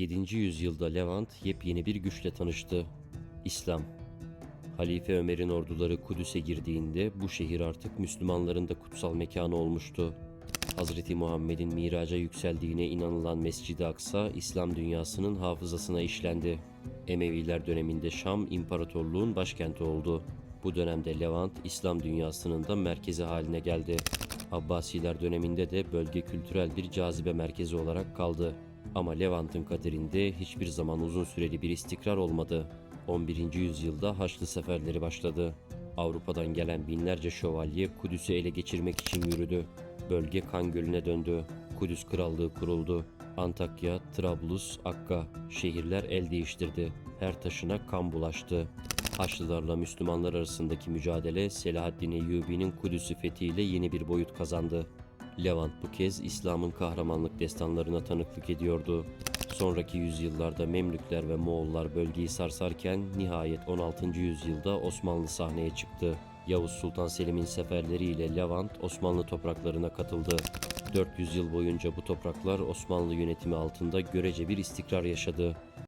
7. yüzyılda Levant yepyeni bir güçle tanıştı. İslam. Halife Ömer'in orduları Kudüs'e girdiğinde bu şehir artık Müslümanların da kutsal mekanı olmuştu. Hazreti Muhammed'in miraca yükseldiğine inanılan Mescid-i Aksa İslam dünyasının hafızasına işlendi. Emeviler döneminde Şam imparatorluğun başkenti oldu. Bu dönemde Levant İslam dünyasının da merkezi haline geldi. Abbasiler döneminde de bölge kültürel bir cazibe merkezi olarak kaldı. Ama Levant'ın kaderinde hiçbir zaman uzun süreli bir istikrar olmadı. 11. yüzyılda Haçlı seferleri başladı. Avrupa'dan gelen binlerce şövalye Kudüs'ü ele geçirmek için yürüdü. Bölge kan gölüne döndü. Kudüs Krallığı kuruldu. Antakya, Trablus, Akka şehirler el değiştirdi. Her taşına kan bulaştı. Haçlılarla Müslümanlar arasındaki mücadele Selahaddin Eyyubi'nin Kudüs'ü fethiyle yeni bir boyut kazandı. Levant bu kez İslam'ın kahramanlık destanlarına tanıklık ediyordu. Sonraki yüzyıllarda Memlükler ve Moğollar bölgeyi sarsarken nihayet 16. yüzyılda Osmanlı sahneye çıktı. Yavuz Sultan Selim'in seferleriyle Levant Osmanlı topraklarına katıldı. 400 yıl boyunca bu topraklar Osmanlı yönetimi altında görece bir istikrar yaşadı.